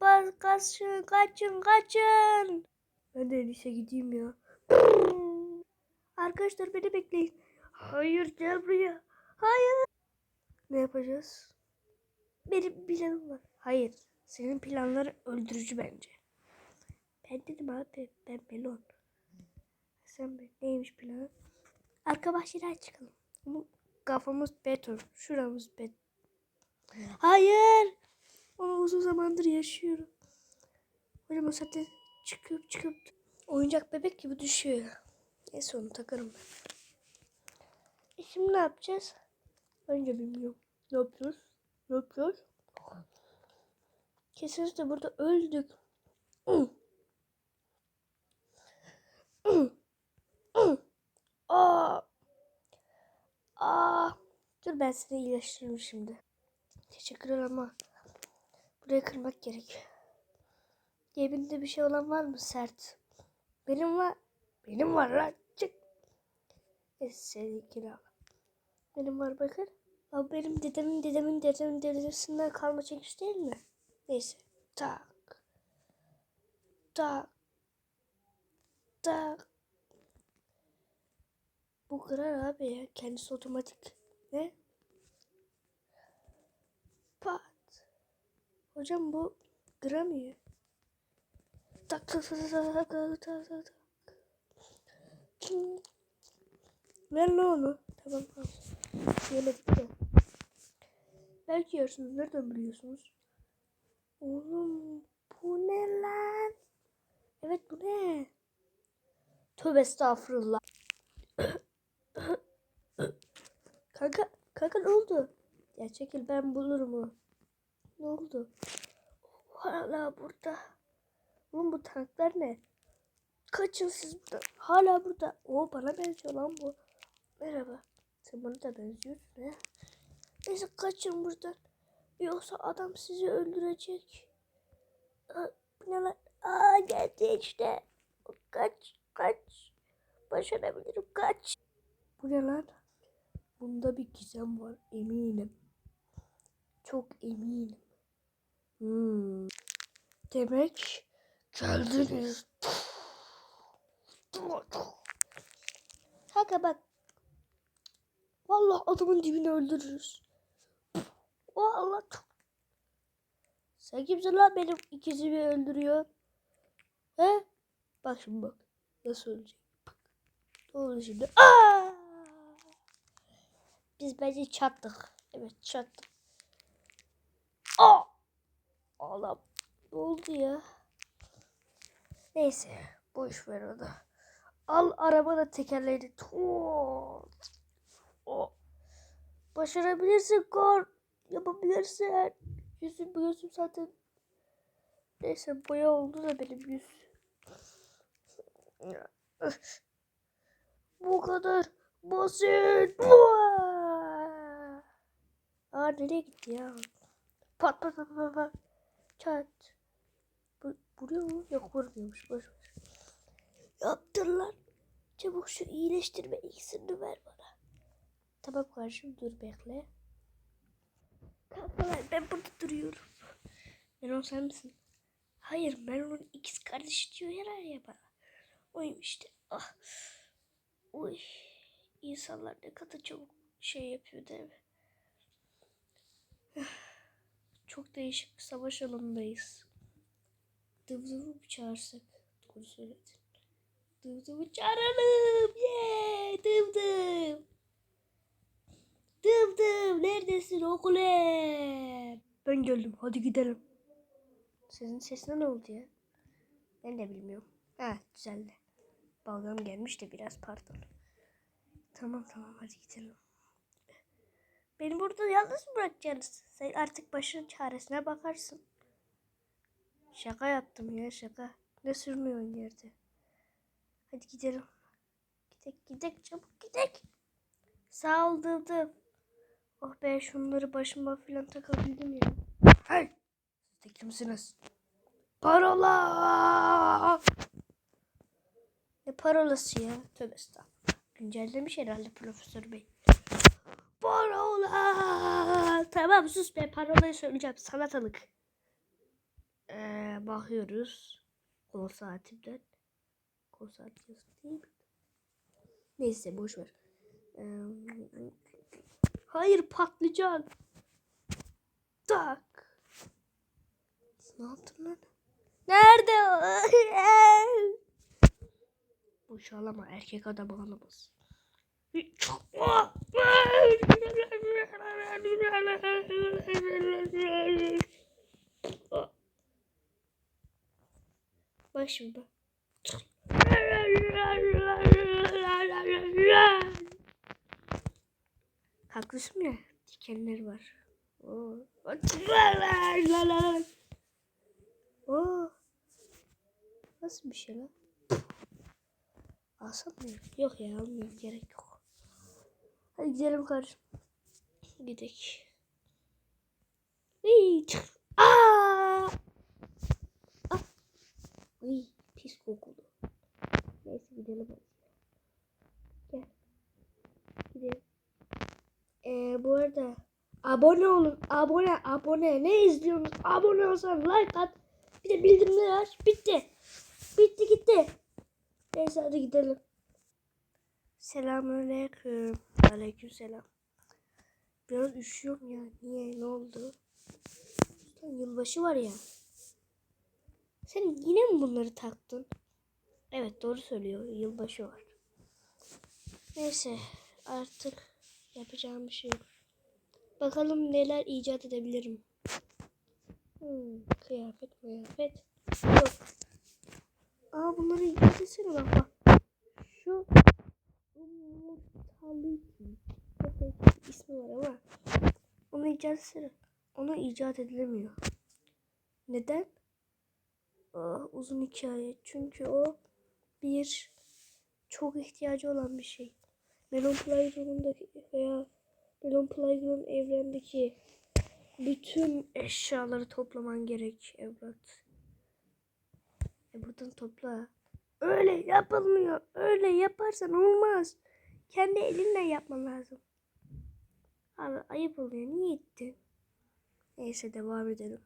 Bas kaçın kaçın kaçın. Ben de iyisi gideyim ya. Arkadaşlar beni bekleyin. Hayır gel buraya. Hayır. Ne yapacağız? Benim planım var. Hayır. Senin planların öldürücü bence. Ben dedim abi. Ben melon. Sen be. Neymiş planın? Arka bahçeden çıkalım. Ama kafamız beton. Şuramız beton. Hayır. Ama uzun zamandır yaşıyorum. O saatte çıkıp çıkıp oyuncak bebek gibi düşüyor. Neyse onu takarım ben. E şimdi ne yapacağız? De bilmiyorum. Ne yapıyoruz? Ne yapıyoruz? Kesinlikle burada öldük. Aa. Aa. Dur ben seni iyileştiririm şimdi. Teşekkürler ama burayı kırmak gerek. Cebinde bir şey olan var mı sert? Benim var. Benim var lan. Çık. E, seninkini al. Benim var bakın. Ama benim dedemin dedemin dedemin dedesinden kalma çekiş değil mi? Neyse. Tak. Tak. Tak. Bu kırar abi ya. Kendisi otomatik. Ne? Pat. Hocam bu kıramıyor. Tak tak tak tak tak tak tak tak. Ver lan onu. Tamam tamam. Yemedik de. Belki yiyorsunuz. Nereden biliyorsunuz? Oğlum bu ne lan? Evet bu ne? Tövbe estağfurullah. kanka, kanka ne oldu? Ya çekil ben bulurum onu. Ne oldu? Hala burada. Oğlum bu tanklar ne? Kaçın siz buradan. Hala burada. O bana benziyor lan bu. Merhaba. Sen bana da benziyorsun he. Neyse kaçın buradan. Yoksa adam sizi öldürecek. Aa, ne lan? Aa geldi işte. Kaç kaç. Başarabilirim kaç. Bu ne lan? Bunda bir gizem var eminim. Çok eminim. Hmm. Demek geldiniz. Kanka bak. Vallahi adamın dibini öldürürüz. Vallahi çok. Sen kimsin lan benim ikizimi öldürüyor? He? Bak şimdi bak. Nasıl ölecek? Bak. Ne oldu şimdi? Aa! Biz bence çattık. Evet çattık. Aa! Ağlam. Ne oldu ya? Neyse. Boş ver onu. Al araba da tekerleğini. Tut. O. Başarabilirsin kor. Yapabilirsin. Yüzüm gözüm zaten. Neyse boya oldu da benim yüz. Bu kadar basit. Aa nereye gitti ya? Pat pat pat pat pat. Çat. Bu, vuruyor mu? Yok vurmuyormuş. Boş ver. Yaptın lan. Çabuk şu iyileştirme iksirini ver bana. Tamam kardeşim dur bekle. Kankalar ben burada duruyorum. Melon sen misin? Hayır Melon'un ikiz kardeşi diyor yarar ya bana. Oyum işte. Ah. Uy. İnsanlar ne kadar çabuk şey yapıyor değil mi? Çok değişik bir savaş alanındayız. Dıvdıvı çağırsak? Doğru söyledin. Dıvdıvı çağıralım. Yeah, dıvdıv. Dıvdıv neredesin okulum? Ben geldim hadi gidelim. Sizin sesine ne oldu ya? Ben de bilmiyorum. Ha düzeldi. Balgam gelmiş de biraz pardon. Tamam tamam hadi gidelim. Beni burada yalnız bırakacaksınız? Sen artık başının çaresine bakarsın. Şaka yaptım ya şaka. Ne sürmüyorsun yerde? Hadi gidelim. Gidek gidek çabuk gidek. Sağ ol dıvdım. Oh be şunları başıma filan takabildim ya. Hey! Siz de kimsiniz? Parola! Ne parolası ya? Tövbe estağfurullah. Güncellemiş herhalde profesör bey. Tamam sus be parolayı söyleyeceğim. Salatalık. Ee, Kalkıyoruz. Kol saatimden. Kol saati değil? Neyse boş ver. Ee, hayır patlıcan. Tak. Ne yaptın lan? Nerede o? Boşalama erkek adam ağlamaz. Bak şimdi bak. Haklısın ya. Dikenler var. Oo. Oo. Nasıl bir şey lan? Alsam mı? Yok ya almayayım gerek yok. Gidelim kardeşim. Gidelim. Iy! Ah! Iy, pis kokulu. Neyse gidelim. Gel. Gidelim. Ee, bu arada abone olun. Abone, abone. Ne izliyorsunuz? Abone olsan like at. Bir de bildirimleri aç. Bitti. Bitti gitti. Neyse hadi gidelim. Selamünaleyküm. Aleykümselam. Biraz üşüyorum ya. Niye? Ne oldu? Sen Yılbaşı var ya. Sen yine mi bunları taktın? Evet doğru söylüyor. Yılbaşı var. Neyse artık yapacağım bir şey yok. Bakalım neler icat edebilirim. Hmm, kıyafet kıyafet. Yok. Aa bunları icat etsene bak bak. Şu Umurtalıydı. Köpek ismi var ama onu icat etsene. Onu icat edilemiyor. Neden? Aa, uzun hikaye. Çünkü o bir çok ihtiyacı olan bir şey. Melon Playground'daki veya Melon Playground evrendeki bütün eşyaları toplaman gerek evlat. E topla. Öyle yapılmıyor. Öyle yaparsan olmaz. Kendi elinle yapman lazım. Abi ayıp oluyor. Niye ettin? Neyse devam edelim.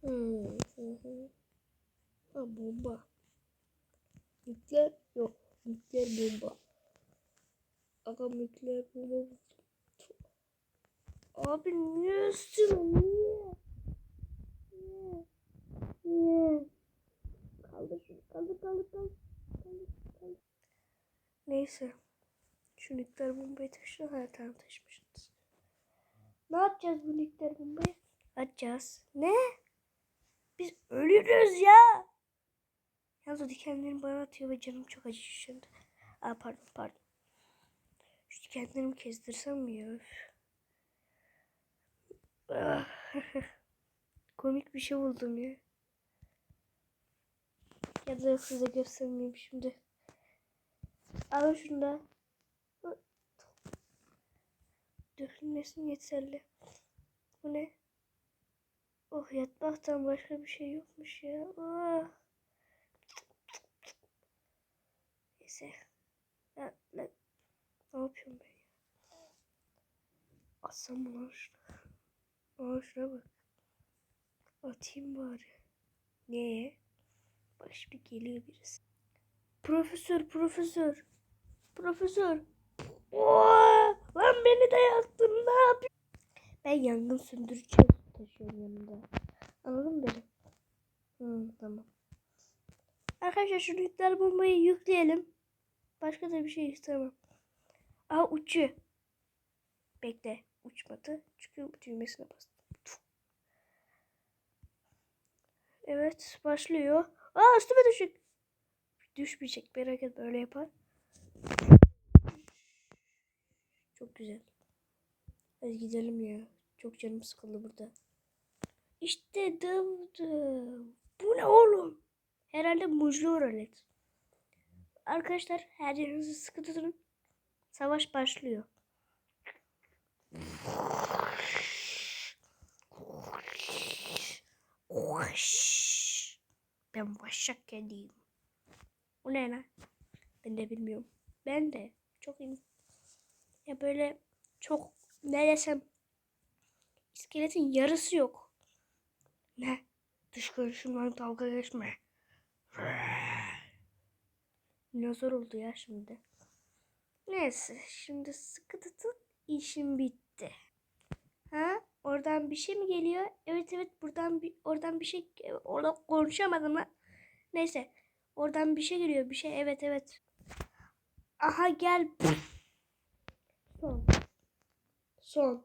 Hmm. Ha bomba. Nükleer yok. Nükleer bomba. Aga nükleer bomba. Abi niye üstüme? Niye? Niye? Niye? Kaldır şunu. Kaldır kaldır kaldır. Kaldır kaldır. Neyse. Şu nükleer taşıyın. Ha tamam taşımışsınız. Ne yapacağız bu nükleer bombayı? Atacağız. Ne? Biz ölürüz ya. Yalnız o dikenlerini bana atıyor ve canım çok acıyor şimdi. Aa pardon pardon. Şu dikenlerimi kezdirsem mi ya? Ah. Komik bir şey buldum ya. Ya da size göstermeyeyim şimdi. Al şunu da. Dökülmesin yeterli. Bu ne? Oh yatmaktan başka bir şey yokmuş ya. Oh. Neyse. Ya, ne, ne yapıyorum ben ya? Atsam mı şuna? Aa şuna bak. Atayım bari. Neye? Bak şimdi geliyor birisi. Profesör, profesör. Profesör. Oo, lan beni de yaktın. Ne yapıyorsun? Ben yangın söndürücü taşıyorum yanımda. Anladın mı beni? Hı, tamam. Arkadaşlar şu nükleer bombayı yükleyelim. Başka da bir şey istemem. Aa uçuyor. Bekle. Uçmadı. Çünkü düğmesine bastım. Evet başlıyor. Aa üstüme düşük. Düşmeyecek merak etme öyle yapar. Çok güzel. Hadi gidelim ya. Çok canım sıkıldı burada. İşte dövdüm. Bu ne oğlum? Herhalde muzlu rolet. Arkadaşlar her yerinizi sıkı tutun. Savaş başlıyor. Ben başak kediyim. O ne lan? Ben de bilmiyorum. Ben de çok in- ya böyle çok ne desem iskeletin yarısı yok. Ne? Dış görünüşümden dalga geçme. Dinozor oldu ya şimdi. Neyse şimdi sıkı tutun işim bitti. Ha? Oradan bir şey mi geliyor? Evet evet buradan bir oradan bir şey orada konuşamadım lan. Neyse. Oradan bir şey geliyor. Bir şey evet evet. Aha gel. Son. Son.